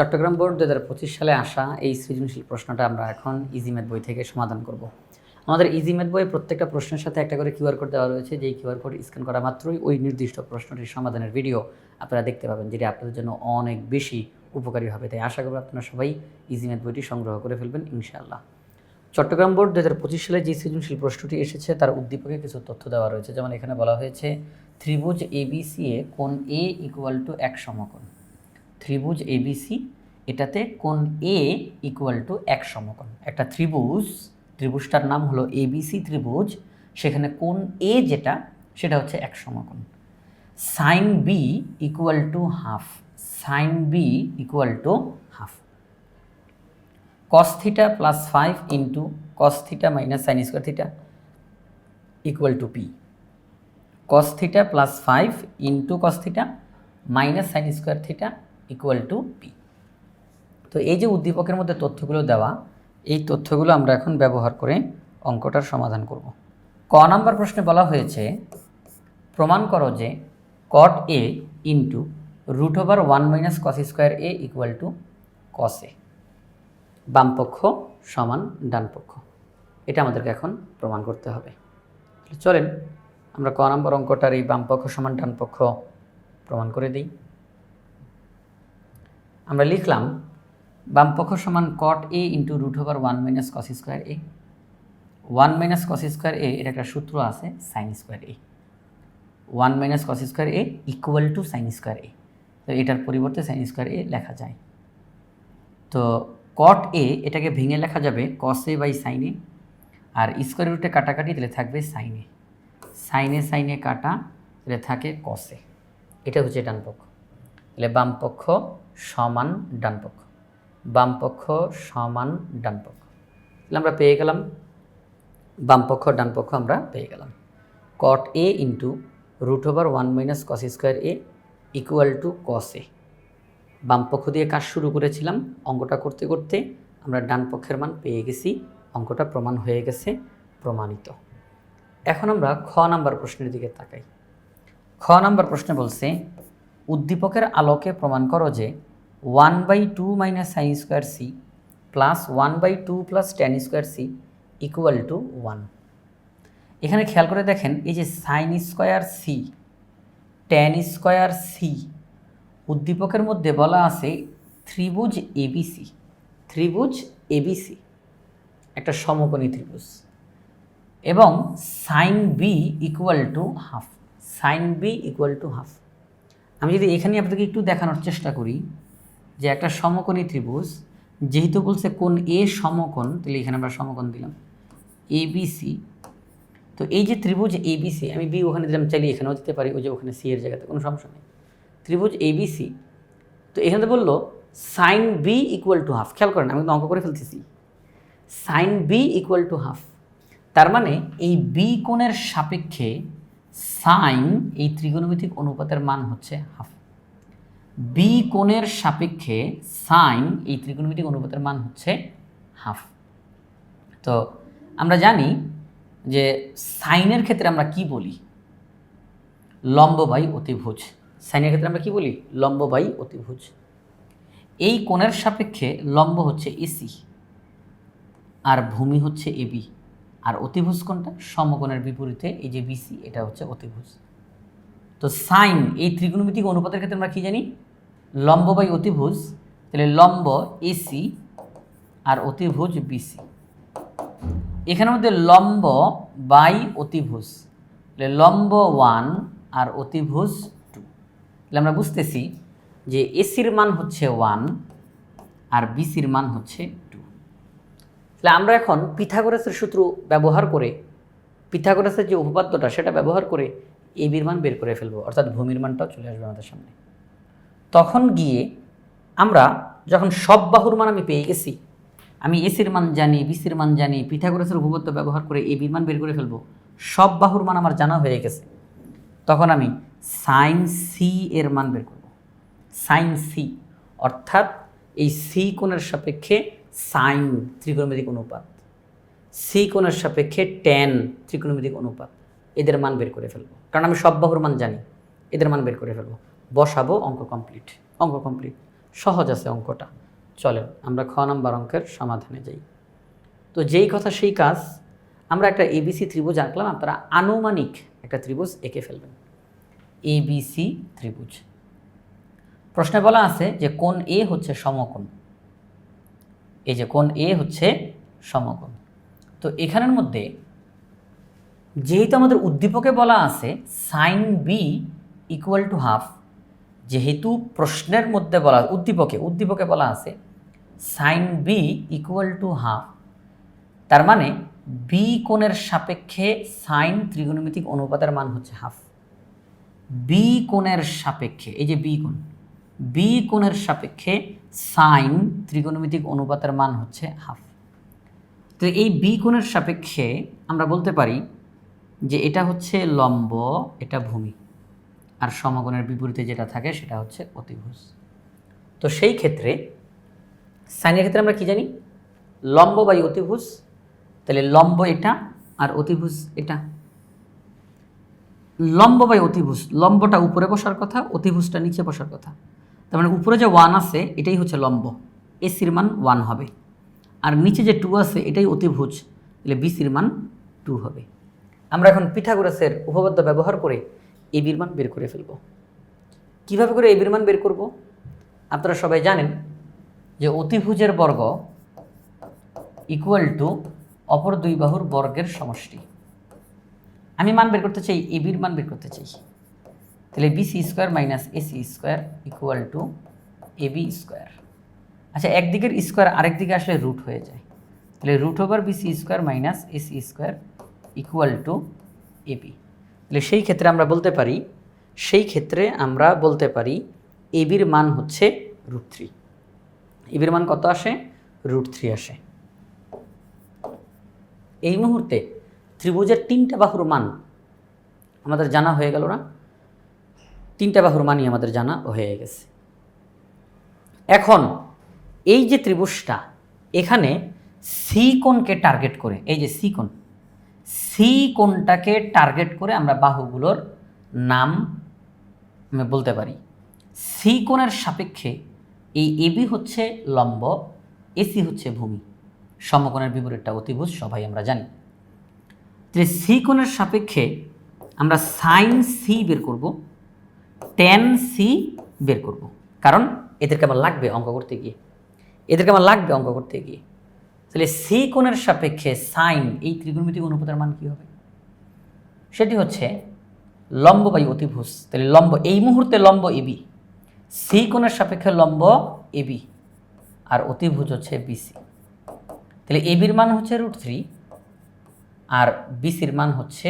Chittagong board দু হাজার পঁচিশ সালে আসা এই সৃজনশীল প্রশ্নটা আমরা এখন ইজিমেথ বই থেকে সমাধান করব। আমাদের ইজিমেথ বইয়ে প্রত্যেকটা প্রশ্নের সাথে একটা করে কিউআর কোড দেওয়া রয়েছে। যেই কিউআর কোড স্ক্যান করা মাত্রই ওই নির্দিষ্ট প্রশ্নটির সমাধানের ভিডিও আপনারা দেখতে পাবেন, যেটি আপনাদের জন্য অনেক বেশি উপকারী হবে। তাই আশা করব আপনারা সবাই ইজিমেথ বইটি সংগ্রহ করে ফেলবেন, ইনশাআল্লাহ। চট্টগ্রাম বোর্ড দু হাজার পঁচিশ সালে যে সৃজনশীল প্রশ্নটি এসেছে, তার উদ্দীপকে কিছু তথ্য দেওয়া রয়েছে। যেমন এখানে বলা হয়েছে, ত্রিভুজ এবিসি এ কোন এ ইকুয়াল টু এক সমকোণ। ত্রিভুজ এবিসি এটাতে কোন এ ইকুয়াল টু এক সমকোণ। একটা ত্রিভুজ, ত্রিভুজটার নাম হলো এবিসি ত্রিভুজ, সেখানে কোন এ যেটা, সেটা হচ্ছে এক সমকোণ। Sine B equal to half sine B equal to half cos theta plus five into cos theta minus sine square theta equal to P cos theta plus five into cos theta minus sine square theta equal to P তো এই যে উদ্দীপকের মধ্যে তথ্যগুলো দেওয়া, এই তথ্যগুলো আমরা এখন ব্যবহার করে অঙ্কটার সমাধান করব। ক নাম্বার প্রশ্নে বলা হয়েছে, প্রমাণ করো যে cot A into root over one minus cos square A equal to cos A বামপক্ষ সমান ডানপক্ষ এটা আমাদেরকে এখন প্রমাণ করতে হবে। চলেন আমরা ক নম্বর অঙ্কটার এই বামপক্ষ সমান ডানপক্ষ প্রমাণ করে দিই। আমরা লিখলাম বামপক্ষ সমান cot A into root over one minus cos square A one minus cos square A এটা একটা সূত্র আছে sine square A one minus cos square A equal to sine square A তো এটার পরিবর্তে সাইন স্কোয়ার এ লেখা যায়। তো কট এ এটাকে ভেঙে লেখা যাবে কস এ বাই সাইনে আর স্কোয়ার রুটে কাটাকাটি তাহলে থাকবে সাইনে সাইনে সাইনে কাটা তাহলে থাকে কসে এটা হচ্ছে ডান পক্ষ তাহলে বাম পক্ষ সমান ডান পক্ষ। বাম পক্ষ সমান ডান পক্ষ। তাহলে আমরা পেয়ে গেলাম, বাম পক্ষ, ডান পক্ষ আমরা পেয়ে গেলাম। Cot A into root over one minus cos square A equal to cos A বাম পক্ষ দিয়ে কাজ শুরু করেছিলাম, অঙ্কটা করতে করতে আমরা ডান পক্ষের মান পেয়ে গেছি, অঙ্কটা প্রমাণ হয়ে গেছে, প্রমাণিত। এখন আমরা খ নাম্বার প্রশ্নের দিকে তাকাই। খ নাম্বার প্রশ্নে বলছে, উদ্দীপকের আলোকে প্রমাণ করো যে one by two minus sine square C plus one by two plus tan square C equal to one এখানে খেয়াল করে দেখেন, এই যে sine square C tan square C উদ্দীপকের মধ্যে বলা আছে ত্রিভুজ এবিসি ত্রিভুজ এবিসি একটা সমকোণী ত্রিভুজ। এবং sine B equal to half sine B equal to half আমি যদি এখানে আপনাদেরকে একটু দেখানোর চেষ্টা করি যে একটা সমকোণী ত্রিভুজ, যেহেতু বলছে কোন এ সমকোণ, তাহলে এখানে আমরা সমকোণ দিলাম। এবিসি তো এই যে ত্রিভুজ এবিসি আমি বি ওখানে দিলাম, চাইলে এখানেও দিতে পারি, ওই যে ওখানে সি এর জায়গাতে, কোনো সমস্যা নেই। ত্রিভুজ এবিসি তো এখানে বলল sine B equal to half খেয়াল করেন, আমি কিন্তু অঙ্ক করে ফেলতেছি। Sine B equal to half তার মানে এই বি কোণের সাপেক্ষে সাইন এই ত্রিগোণমিতিক অনুপাতের মান হচ্ছে হাফ বি কোণের সাপেক্ষে সাইন এই ত্রিকোণমিতিক অনুপাতের মান হচ্ছে হাফ তো আমরা জানি যে সাইনের ক্ষেত্রে আমরা কি বলি? লম্ব বাই অতিভুজ। সাইনের ক্ষেত্রে আমরা কি বলি? লম্ব বাই অতিভুজ। এই কোণের সাপেক্ষে লম্ব হচ্ছে এসি আর ভূমি হচ্ছে এবি আর অতিভুজ কোণটা সমকোণের বিপরীতে এই যে বিসি এটা হচ্ছে অতিভুজ। তো সাইন এই ত্রিকোণমিতিক অনুপাতের ক্ষেত্রে আমরা কি জানি? লম্ব বাই অতিভুজ, তাহলে লম্ব এসি আর অতিভুজ বিসি এখানের মধ্যে লম্ব বাই অতিভুজ, তাহলে লম্ব ওয়ান আর অতিভুজ টু। তাহলে আমরা বুঝতেছি যে এসির মান হচ্ছে ওয়ান আর বিসির মান হচ্ছে টু। তাহলে আমরা এখন পিথাগোরাসের সূত্র ব্যবহার করে, পিথাগোরাসের যে উপপাদ্যটা, সেটা ব্যবহার করে এবির মান বের করে ফেলব, অর্থাৎ ভূমির মানটাও চলে আসবে আমাদের সামনে। তখন গিয়ে আমরা যখন সব বাহুর মান আমি পেয়ে গেছি, আমি এসির মান জানি, বিসির মান জানি, পিথাগোরাসের উপপাদ্য ব্যবহার করে এবির মান বের করে ফেলব, সব বাহুর মান আমার জানা হয়ে গেছে। তখন আমি সাইন সি এর মান বের করব। সাইন সি অর্থাৎ এই সি কোণের সাপেক্ষে সাইন ত্রিকোণমিতিক অনুপাত সি কোণের সাপেক্ষে টেন ত্রিকোণমিতিক অনুপাত, এদের মান বের করে ফেলব। কারণ আমি সব বাহুর মান জানি, এদের মান বের করে ফেলব। বসাবো অঙ্ক কমপ্লিট অঙ্ক কমপ্লিট সহজ আছে অঙ্কটা। চলেন, আমরা খ নাম্বার অঙ্কের সমাধানে যাই। তো যেই কথা সেই কাজ, আমরা একটা এবিসি ত্রিভুজ আঁকলাম, আপনারা আনুমানিক একটা ত্রিভুজ এঁকে ফেলবেন। এবিসি ত্রিভুজ। প্রশ্নে বলা আছে যে কোন এ হচ্ছে সমকোণ? এই যে কোন এ হচ্ছে সমকোণ। তো এখানের মধ্যে যেহেতু আমাদের উদ্দীপকে বলা আছে sine B equal to half যেহেতু প্রশ্নের মধ্যে বলা, উদ্দীপকে উদ্দীপকে বলা আছে sine B equal to half তার মানে বি কোণের সাপেক্ষে সাইন ত্রিগোণমিতিক অনুপাতের মান হচ্ছে হাফ বি কোণের সাপেক্ষে, এই যে বি কোণ বি কোণের সাপেক্ষে সাইন ত্রিগোণমিতিক অনুপাতের মান হচ্ছে হাফ তো এই বি কোণের সাপেক্ষে আমরা বলতে পারি যে এটা হচ্ছে লম্ব, এটা ভূমি। আর সমকোণের বিপরীতে যেটা থাকে সেটা হচ্ছে অতিভুজ। তো সেই ক্ষেত্রে সাইনের ক্ষেত্রে আমরা কি জানি? লম্ব বাই অতিভুজ। তাহলে লম্ব এটা আর অতিভুজ এটা। লম্ব বাই অতিভুজ, লম্বটা উপরে বসার কথা, অতিভুজটা নিচে বসার কথা। তার মানে উপরে যে ওয়ান আছে, এটাই হচ্ছে লম্ব। এসির মান ওয়ান হবে। আর নিচে যে টু আছে, এটাই অতিভুজ। তাহলে বিসির মান টু হবে। আমরা এখন পিথাগোরাসের উপপাদ্য ব্যবহার করে এবির মান বের করে ফেলব। কীভাবে করে এবির মান বের করব? আপনারা সবাই জানেন যে অতিভুজের বর্গ ইকুয়াল টু অপর দুই বাহুর বর্গের সমষ্টি। আমি মান বের করতে চাই এবির মান বের করতে চাই। তাহলে BC square minus AC square equal to AB square আচ্ছা একদিকের স্কোয়ার আরেক দিকে আসলে রুট হয়ে যায়। তাহলে root over BC square minus AC square equal to AB তাহলে সেই ক্ষেত্রে আমরা বলতে পারি, সেই ক্ষেত্রে আমরা বলতে পারি এবির মান হচ্ছে রুট থ্রি এবির মান কত আসে? রুট থ্রি আসে। এই মুহূর্তে ত্রিভুজের তিনটা বাহুর মান আমাদের জানা হয়ে গেল না? তিনটা বাহুর মানই আমাদের জানা হয়ে গেছে। এখন এই যে ত্রিভুজটা, এখানে সি কোণকে টার্গেট করে, এই যে সি কোণ সি কোণটাকে টার্গেট করে আমরা বাহুগুলোর নাম বলতে পারি। সি কোণের সাপেক্ষে এই এবি হচ্ছে লম্ব এসি হচ্ছে ভূমি। সমকোণের বিপরীতটা অতিভুজ, সবাই আমরা জানি। তাহলে সি কোণের সাপেক্ষে আমরা সাইন সি বের করব টেন সি বের করব। কারণ এদেরকে আমার লাগবে অঙ্ক করতে গিয়ে। এদেরকে আমার লাগবে অঙ্ক করতে গিয়ে। তাহলে সি কোণের সাপেক্ষে সাইন এই ত্রিগুণমিতিক অনুপাতের মান কী হবে? সেটি হচ্ছে লম্ব বাই অতিভুজ। তাহলে লম্ব, এই মুহূর্তে লম্ব এবি সি কোণের সাপেক্ষে লম্ব এবি আর অতিভুজ হচ্ছে বিসি তাহলে এবির মান হচ্ছে রুট থ্রি, আর বিসির মান হচ্ছে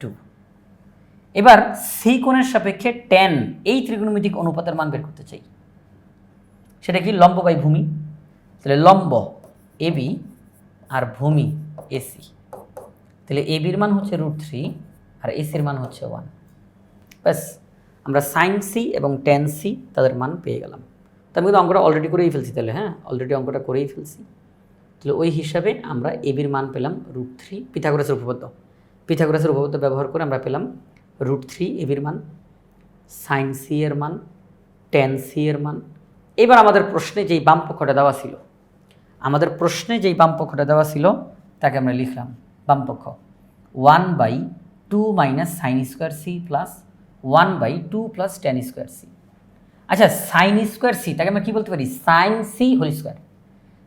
টু। এবার সি কোণের সাপেক্ষে টেন, এই ত্রিগুণমিতিক অনুপাতের মান বের করতে চাই। সেটা কি? লম্ব বাই ভূমি। তাহলে লম্ব এবি আর ভূমি এসি তাহলে এবির মান হচ্ছে রুট থ্রি আর এসির মান হচ্ছে ওয়ান ব্যাস, আমরা সাইন সি এবং টেন সি তাদের মান পেয়ে গেলাম। তো আমি কিন্তু অঙ্কটা অলরেডি করেই ফেলছি তাহলে হ্যাঁ? অলরেডি অঙ্কটা করেই ফেলছি। তাহলে ওই হিসাবে আমরা এবির মান পেলাম রুট থ্রি পিথাগোরাসের উপপাদ্য। পিথাগোরাসের উপপাদ্য ব্যবহার করে আমরা পেলাম রুট থ্রি এবির মান সাইন সি এর মান টেন সি এর মান। এবার আমাদের প্রশ্নে যেই বাম পক্ষটা দেওয়া ছিল আমাদের প্রশ্নে যেই বাম পক্ষটা দেওয়া ছিল, তাকে আমরা লিখলাম বামপক্ষ। One by two minus sine square C plus one by two plus tan square C. আচ্ছা সাইন স্কোয়ার সি তাকে আমরা কী বলতে পারি? Sine C whole square.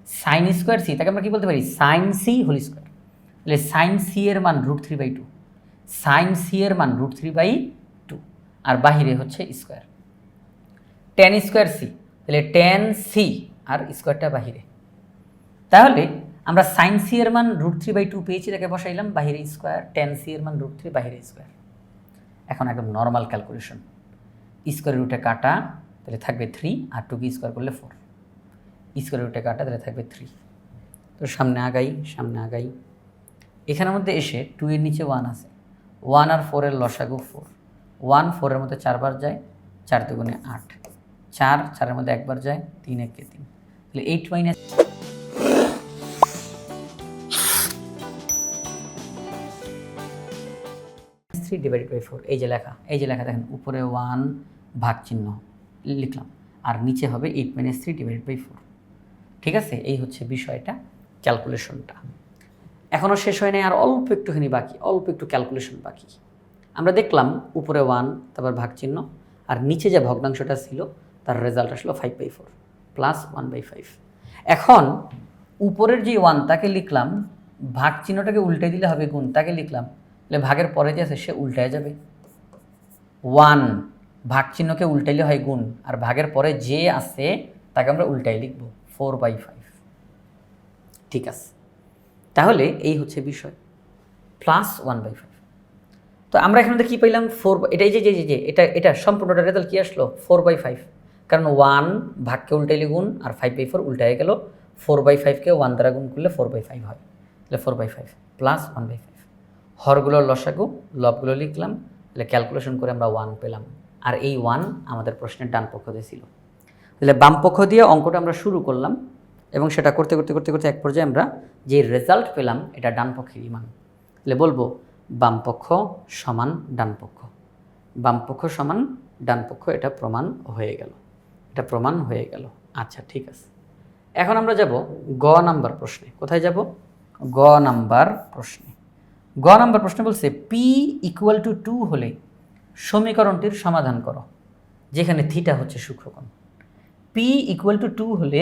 Sine square C তাকে আমরা কী বলতে পারি? Sine C whole square. তাহলে সাইন সি এর মান root three by two. Sine C এর মান রুট থ্রি বাই টু। আর বাহিরে হচ্ছে স্কোয়ার। Tan square C. তাহলে টেন সি আর স্কোয়ারটা বাহিরে। তাহলে আমরা সাইন সি এর মান রুট থ্রি বাই টু পেয়েছি তাকে বসাইলাম, বাহিরে স্কোয়ার টেন সি এর মান রুট থ্রি বাহিরে স্কোয়ার এখন একদম নর্মাল ক্যালকুলেশন স্কোয়ার রুটে কাটা, তাহলে থাকবে থ্রি আর টুকে স্কোয়ার করলে ফোর স্কোয়ার রুটে কাটা, তাহলে থাকবে থ্রি তো সামনে আগাই সামনে আগাই। এখানের মধ্যে এসে টু এর নিচে ওয়ান আছে। ওয়ান আর ফোরের লসাগু ফোর ওয়ান ফোরের মধ্যে চারবার যায়, চার দুগুণে আট। চার, চারের মধ্যে একবার যায়, তিন একে তিন। তাহলে eight minus three divided by four এই যে লেখা, এই যে লেখা দেখেন, উপরে ওয়ান ভাগ চিহ্ন, লিখলাম। আর নিচে হবে eight minus three divide by four ঠিক আছে? এই হচ্ছে বিষয়টা ক্যালকুলেশনটা এখনও শেষ হয় নাই, আর অল্প একটুখানি বাকি, অল্প একটু ক্যালকুলেশন বাকি। আমরা দেখলাম উপরে ওয়ান তারপর ভাগ চিহ্ন, আর নিচে যে ভগ্নাংশটা ছিল, তার রেজাল্ট আসলো five by four plus one by five এখন উপরের যে ওয়ান তাকে লিখলাম, ভাগ চিহ্নটাকে উল্টে দিলে হবে গুণ, তাকে লিখলাম তাহলে ভাগের পরে যে আছে, সে উল্টায় যাবে। ওয়ান, ভাগ চিহ্নকে উল্টাইলে হয় গুণ। আর ভাগের পরে যে আছে, তাকে আমরা উল্টাই লিখব। Four by five. ঠিক আছে। তাহলে এই হচ্ছে বিষয়। Plus one by five. তো আমরা এখানে কী পাইলাম? ফোর এটাই যে যে যে এটা এটা সম্পূর্ণটা রেজাল্ট কী আসলো? Four by five. কারণ ওয়ান ভাগকে উল্টাইলে গুণ, আর ফাইভ বাই ফোর উল্টায় গেল। ফোর বাই ফাইভকে ওয়ান দ্বারা গুণ করলে ফোর বাই ফাইভ হয়। তাহলে four by five. Plus one by five. হরগুলোর লসাগু, লবগুলো লিখলাম, তাহলে ক্যালকুলেশন করে আমরা ওয়ান পেলাম। আর এই ওয়ান আমাদের প্রশ্নের ডান পক্ষ দিয়ে ছিল। তাহলে বাম পক্ষ দিয়ে অঙ্কটা আমরা শুরু করলাম এবং সেটা করতে করতে করতে করতে এক পর্যায়ে আমরা যে রেজাল্ট পেলাম, এটা ডান পক্ষেরই মান তাহলে বলব, বাম পক্ষ সমান ডান পক্ষ। বাম পক্ষ সমান ডান পক্ষ, এটা প্রমাণ হয়ে গেল। এটা প্রমাণ হয়ে গেল। আচ্ছা ঠিক আছে। এখন আমরা যাব গ নাম্বার প্রশ্নে। কোথায় যাব? গ নাম্বার প্রশ্নে। গ নাম্বার প্রশ্ন বলছে পি ইকুয়াল টু টু হলে সমীকরণটির সমাধান করো, যেখানে থিটা হচ্ছে সূক্ষ্মকোণ। পি ইকুয়াল টু টু হলে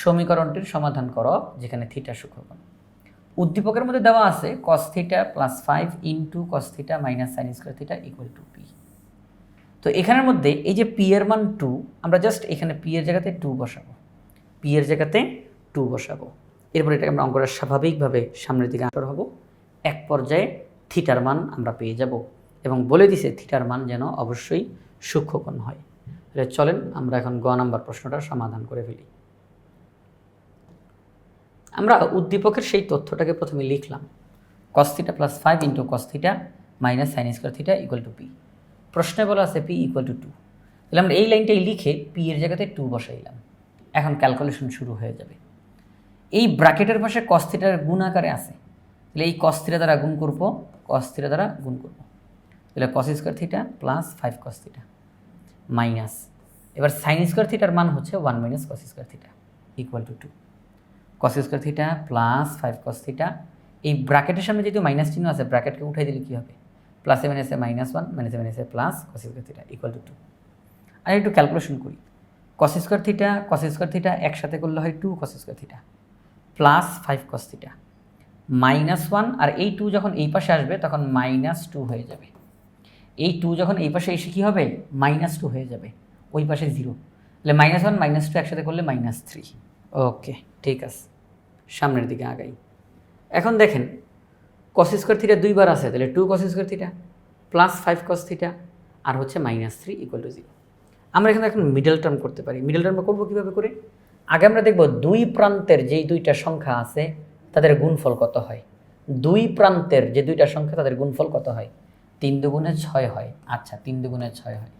সমীকরণটির সমাধান করো, যেখানে থিটা সূক্ষ্মকোণ। উদ্দীপকের মধ্যে দেওয়া আছে cos theta plus five into cos theta minus sine square theta equal to P তো এখানের মধ্যে এই যে পি এর মান টু আমরা জাস্ট এখানে পি এর জায়গাতে টু বসাবো। পি এর জায়গাতে টু বসাবো। এরপর এটাকে আমরা অঙ্কটা স্বাভাবিকভাবে সামনের দিকে আঁটর হব। এক পর্যায়ে থিটার মান আমরা পেয়ে যাব এবং বলে দিছে থিটার মান যেন অবশ্যই সূক্ষ্মকোণ হয়। তাহলে চলেন আমরা এখন গ নাম্বার প্রশ্নটা সমাধান করে ফেলি। আমরা উদ্দীপকের সেই তথ্যটাকে প্রথমে লিখলাম। Cos theta plus five into cos theta minus sine square theta equal to P প্রশ্নে বলা আছে পি ইকুয়াল টু টু তাহলে আমরা এই লাইনটাই লিখে পি এর জায়গাতে টু বসাইলাম। এখন ক্যালকুলেশন শুরু হয়ে যাবে। এই ব্র্যাকেটের পাশে কস্থিটার গুণ আকারে আছে। তাহলে এই কস্থিটা দ্বারা গুণ করব কস্থিটা দ্বারা গুণ করব। তাহলে cos square theta plus five cos theta minus এবার সাইন স্কোয়ার থিটার মান হচ্ছে one minus cos square theta equal to two cos square theta plus five cos theta এই ব্র্যাকেটের সামনে যেহেতু মাইনাস চিহ্ন আছে ব্র্যাকেটকে উঠাই দিলে কী হবে? প্লাসে মাইনাসে মাইনাস ওয়ান মাইনাসে মাইনাসে plus cos square theta equal to two আর একটু ক্যালকুলেশন করি। Cos square theta cos square theta একসাথে করলে হয় two cos square theta plus five cos theta minus one আর এই টু যখন এই পাশে আসবে, তখন মাইনাস টু হয়ে যাবে। এই টু যখন এই পাশে এসে কী হবে? মাইনাস টু হয়ে যাবে। ওই পাশে জিরো তাহলে মাইনাস ওয়ান মাইনাস টু একসাথে করলে মাইনাস থ্রি ওকে, ঠিক আছে। সামনের দিকে আগাই। এখন দেখেন কস স্কোয়ার থিটা দুইবার আছে, তাহলে two cos square theta plus five cos theta আর হচ্ছে minus three equal to zero আমরা এখানে এখন মিডল টার্ম করতে পারি। মিডল টার্ম করব কীভাবে করে? আগে আমরা দেখব দুই প্রান্তের যেই দুইটা সংখ্যা আছে তাদের গুণফল কত হয়? দুই প্রান্তের যে দুইটা সংখ্যা, তাদের গুণফল কত হয়? তিন দুগুণে ছয় হয়। আচ্ছা তিন দুগুণে ছয় হয়।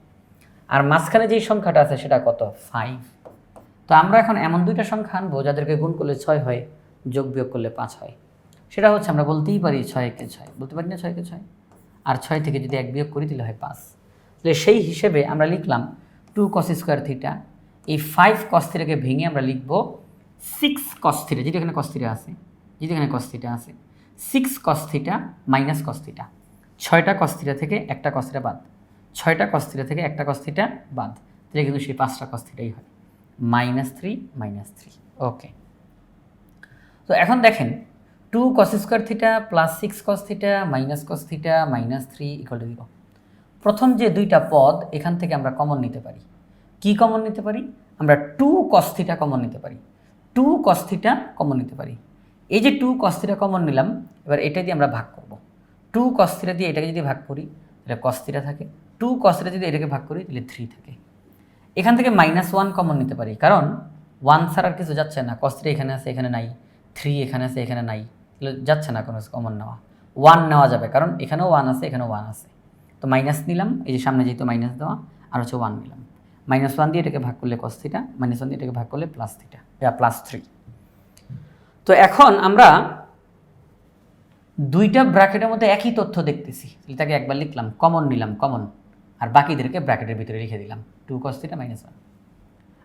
আর মাঝখানে যেই সংখ্যাটা আছে, সেটা কত? ফাইভ তো আমরা এখন এমন দুইটা সংখ্যা আনব, যাদেরকে গুণ করলে ছয় হয়, যোগ বিয়োগ করলে পাঁচ হয়। সেটা হচ্ছে, আমরা বলতেই পারি ছয় একে ছয়। বলতে পারি না ছয় একে ছয়? আর ছয় থেকে যদি এক বিয়োগ করি, তাহলে হয় পাঁচ। তাহলে সেই হিসেবে আমরা লিখলাম টু কস স্কোয়ার থিটা এই ফাইভ কস থিটাকে ভেঙে আমরা লিখব সিক্স কস থিটা যেটা এখানে কস থিটা আছে। যেটা এখানে কস থিটা আছে six cos theta minus cos theta ছয়টা কস থিটা থেকে একটা কস থিটা বাদ ছয়টা কস থিটা থেকে একটা কস থিটা বাদ তাহলে কিন্তু সেই পাঁচটা কস থিটাই হয় minus three minus three okay তো এখন দেখেন two cos square theta plus six cos theta minus cos theta minus three equal to প্রথম যে দুইটা পদ এখান থেকে আমরা কমন নিতে পারি কি কমন নিতে পারি আমরা টু কস থিটা কমন নিতে পারি টু কস থিটা কমন নিতে পারি এই যে টু কস থিটা কমন নিলাম, এবার এটা দিয়ে আমরা ভাগ করব। টু কস থিটা দিয়ে এটাকে যদি ভাগ করি, তাহলে কস থিটা থাকে। টু কস থিটা যদি এটাকে ভাগ করি, তাহলে থ্রি থাকে। এখান থেকে মাইনাস ওয়ান কমন নিতে পারি, কারণ ওয়ান ছাড়া আর কিছু যাচ্ছে না। কস্তিরা এখানে আছে, এখানে নাই। থ্রি এখানে আছে, এখানে নাই। তাহলে যাচ্ছে না কোনো কমন নেওয়া। ওয়ান নেওয়া যাবে, কারণ এখানেও ওয়ান আছে, এখানেও ওয়ান আছে। তো মাইনাস নিলাম, এই যে সামনে যেহেতু মাইনাস দেওয়া, আর হচ্ছে ওয়ান নিলাম। মাইনাস ওয়ান দিয়ে এটাকে ভাগ করলে কস থিটা মাইনাস ওয়ান দিয়ে এটাকে ভাগ করলে প্লাস থিটা প্লাস থ্রি তো এখন আমরা দুইটা ব্র্যাকেটের মধ্যে একই তথ্য দেখতেছি। তাকে একবার লিখলাম কমন নিলাম কমন আর বাকিদেরকে ব্র্যাকেটের ভিতরে লিখে দিলাম two cos theta minus one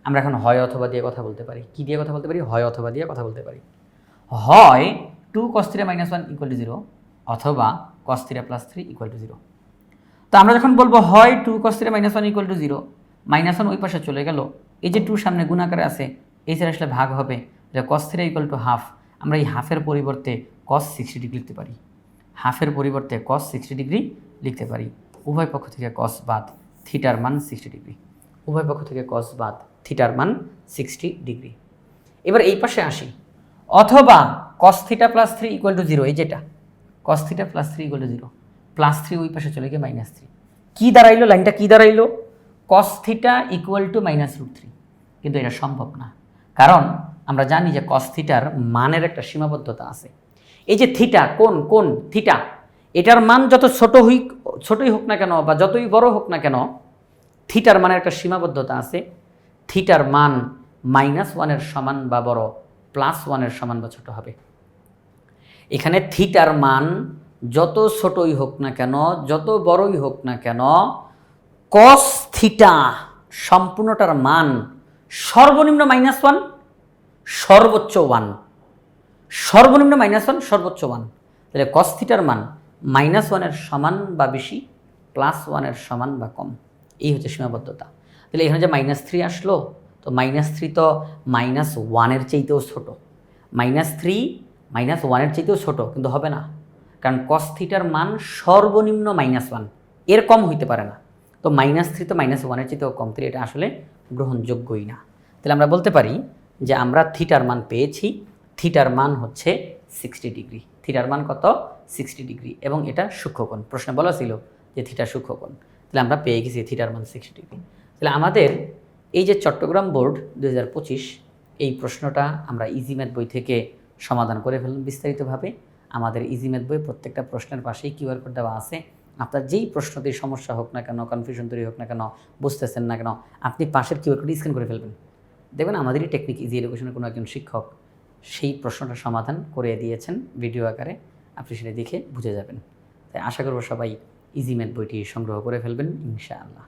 আমরা এখন হয় অথবা দিয়ে কথা বলতে পারি। কি দিয়ে কথা বলতে পারি? হয় অথবা দিয়ে কথা বলতে পারি। হয় two cos three minus one equal to zero অথবা cos three plus three equal to zero তো আমরা যখন বলব হয় two cos three minus one equal to zero minus one ওই পাশে চলে গেল। এই যে টু সামনে গুণাকারে আছে, এই সাইড আসলে ভাগ হবে। যে cos three equal to half আমরা এই হাফের পরিবর্তে কস সিক্সটি ডিগ্রি লিখতে পারি। হাফের পরিবর্তে কস সিক্সটি ডিগ্রি লিখতে পারি। উভয় পক্ষ থেকে কস বাদ থিটার মান সিক্সটি ডিগ্রি উভয় পক্ষ থেকে কস বাদ থিটার মান সিক্সটি ডিগ্রি এবার এই পাশে আসি। অথবা cos theta plus three equal to zero এই যেটা। Cos theta plus three equal to zero plus three ওই পাশে চলে গিয়ে মাইনাস থ্রি কী দাঁড়াইলো? লাইনটা কী দাঁড়াইলো? Cos theta equal to minus root three কিন্তু এটা সম্ভব না। কারণ আমরা জানি যে কস থিটার মানের একটা সীমাবদ্ধতা আছে। এই যে থিটা কোন কোন থিটা এটার মান যত ছোট হই, ছোটই হোক না কেন বা যতই বড় হোক না কেন থিটার মানের একটা সীমাবদ্ধতা আছে। থিটার মান মাইনাস ওয়ানের সমান বা বড় প্লাস ওয়ানের সমান বা ছোট হবে। এখানে থিটার মান যত ছোটই হোক না কেন, যত বড়ই হোক না কেন কস থিটা সম্পূর্ণটার মান সর্বনিম্ন মাইনাস ওয়ান সর্বোচ্চ ওয়ান। সর্বনিম্ন মাইনাস ওয়ান সর্বোচ্চ ওয়ান। তাহলে কস থিটার মান মাইনাস ওয়ানের সমান বা বেশি প্লাস ওয়ানের সমান বা কম। এই হচ্ছে সীমাবদ্ধতা। তাহলে এখানে যে মাইনাস থ্রি আসলো, তো মাইনাস থ্রি তো মাইনাস ওয়ানের চাইতেও ছোট। মাইনাস থ্রি মাইনাস ওয়ানের চাইতেও ছোট, কিন্তু হবে না। কারণ কস থিটার মান সর্বনিম্ন মাইনাস ওয়ানের কম হইতে পারে না। তো মাইনাস থ্রি তো মাইনাস ওয়ানের চাইতেও কম। তাহলে এটা আসলে গ্রহণযোগ্যই না। তাহলে আমরা বলতে পারি যে আমরা থিটার মান পেয়েছি, থিটার মান হচ্ছে সিক্সটি ডিগ্রি। থিটার মান কত? Sixty degree. এবং এটা সূক্ষ্মকোণ। প্রশ্নে বলা ছিল যে থিটা সূক্ষ্মকোণ। তাহলে আমরা পেয়ে গেছি থিটার মান সিক্সটি ডিগ্রি। তাহলে আমাদের এই যে চট্টগ্রাম বোর্ড দু হাজার পঁচিশ, এই প্রশ্নটা আমরা ইজি ম্যাথ বই থেকে সমাধান করে ফেললাম বিস্তারিতভাবে। আমাদের ইজি ম্যাথ বই প্রত্যেকটা প্রশ্নের পাশেই কিউআর কোড দেওয়া আছে। আপনার যেই প্রশ্নতেই সমস্যা হোক না কেন কনফিউশন তৈরি হোক না কেন, বুঝতেছেন না কেন, আপনি পাশের কিউআর কোড স্ক্যান করে ফেলবেন। দেখবেন আমাদেরই টেকনিক ইজি এডুকেশনের কোনো একজন শিক্ষক সেই প্রশ্নটা সমাধান করে দিয়েছেন ভিডিও আকারে। আপনি সেটা দেখে বুঝে যাবেন। তাই আশা করব সবাই ইজি ম্যাথ বইটি সংগ্রহ করে ফেলবেন, ইনশাআল্লাহ।